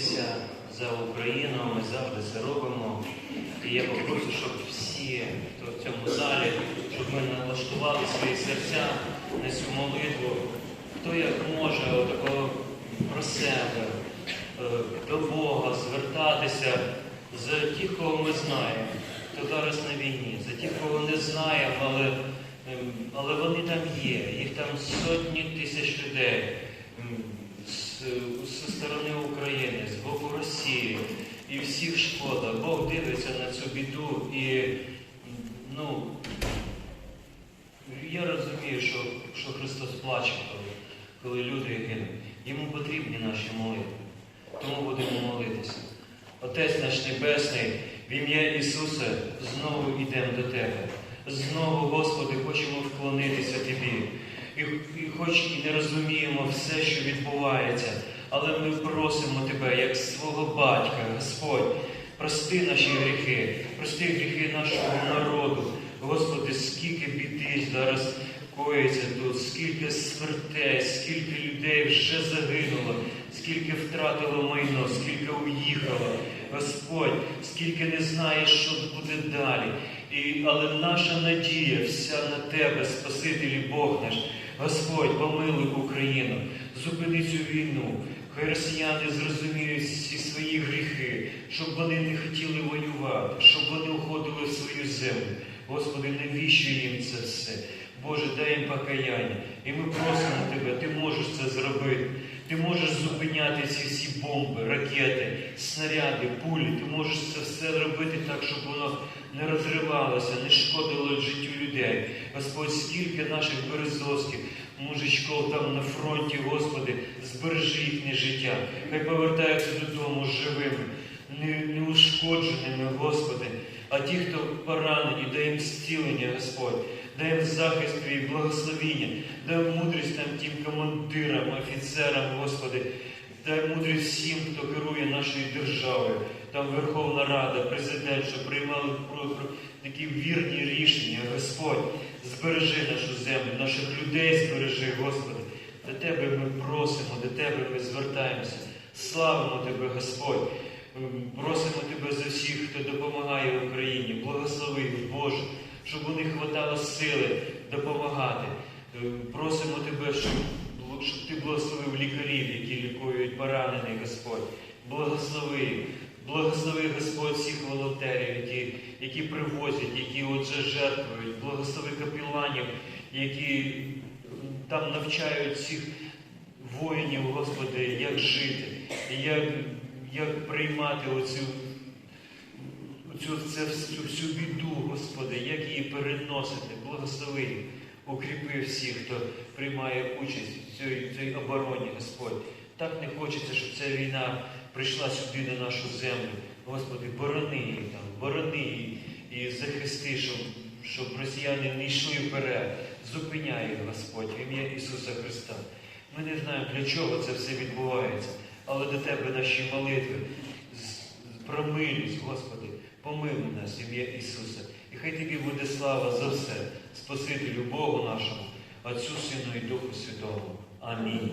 молитися за Україну. Ми завжди це робимо. І я попрошу, щоб всі, хто в цьому залі, щоб ми налаштували свої серця на цю молитву. Хто як може отакого про себе, е, до Бога звертатися за тих, кого ми знаємо, хто зараз на війні, за тих, кого не знаємо, але, ем, але вони там є. Їх там сотні тисяч людей зі сторони України, з боку Росії. І всіх шкода. Бог дивиться на цю біду і ну, я розумію, що, що Христос плаче, коли, коли люди гинуть. Йому потрібні наші молитви. Тому будемо молитися. Отець наш Небесний, в ім'я Ісуса знову йдемо до Тебе. Знову, Господи, хочемо вклонитися Тобі. І, і хоч і не розуміємо все, що відбувається, але ми просимо Тебе, як свого батька, Господь, прости наші гріхи, прости гріхи нашого народу. Господи, скільки біди зараз коїться тут, скільки смертей, скільки людей вже загинуло, скільки втратило майно, скільки уїхало. Господь, скільки не знає, що буде далі. І, але наша надія вся на Тебе, Спаситель і Бог наш. Господь, помилуй Україну, зупини цю війну. Хай росіяни зрозуміють всі свої гріхи, щоб вони не хотіли воювати, щоб вони уходили в свою землю. Господи, навіщо їм це все? Боже, дай їм покаяння. І ми просимо Тебе, Ти можеш це зробити. Ти можеш зупиняти ці всі бомби, ракети, снаряди, пулі. Ти можеш це все робити так, щоб воно не розривалося, не шкодило людей. Господь, скільки наших березовських мужичков там на фронті, Господи, збережи їхнє життя. Хай повертаються додому живими, не- неушкодженими, Господи. А ті, хто поранені, дай їм зцілення, Господь, дай їм захист Твій, благословіння, дай мудрість там тим командирам, офіцерам, Господи, дай мудрість всім, хто керує нашою державою, там Верховна Рада, президент, що приймали такі вірні рішення, Господь, збережи нашу землю, наших людей збережи, Господи. До Тебе ми просимо, до Тебе ми звертаємося. Славимо Тебе, Господь. Просимо Тебе за всіх, хто допомагає Україні. Благослови Боже, щоб у них хватало сили допомагати. Просимо Тебе, щоб, щоб Ти благословив лікарів, які лікують поранених, Господь. Благослови. Благослови Господь всіх волонтерів, які, які привозять, які отже жертвують. Благослови капіланів, які там навчають всіх воїнів, Господи, як жити, як, як приймати оцю, оцю це, всю, всю біду, Господи, як її переносити, благослови, укріпи всіх, хто приймає участь в цій, цій обороні, Господь. Так не хочеться, щоб ця війна прийшла сюди на нашу землю. Господи, борони її там, борони її і захисти, щоб, щоб росіяни не йшли вперед. Зупиняй Господь, в ім'я Ісуса Христа. Ми не знаємо, для чого це все відбувається, але до Тебе наші молитви з- про милість, Господи, помилуй нас, ім'я Ісуса. І хай Тобі буде слава за все, Спасителю Богу нашому, Отцю, Сину і Духу Святому. Амінь.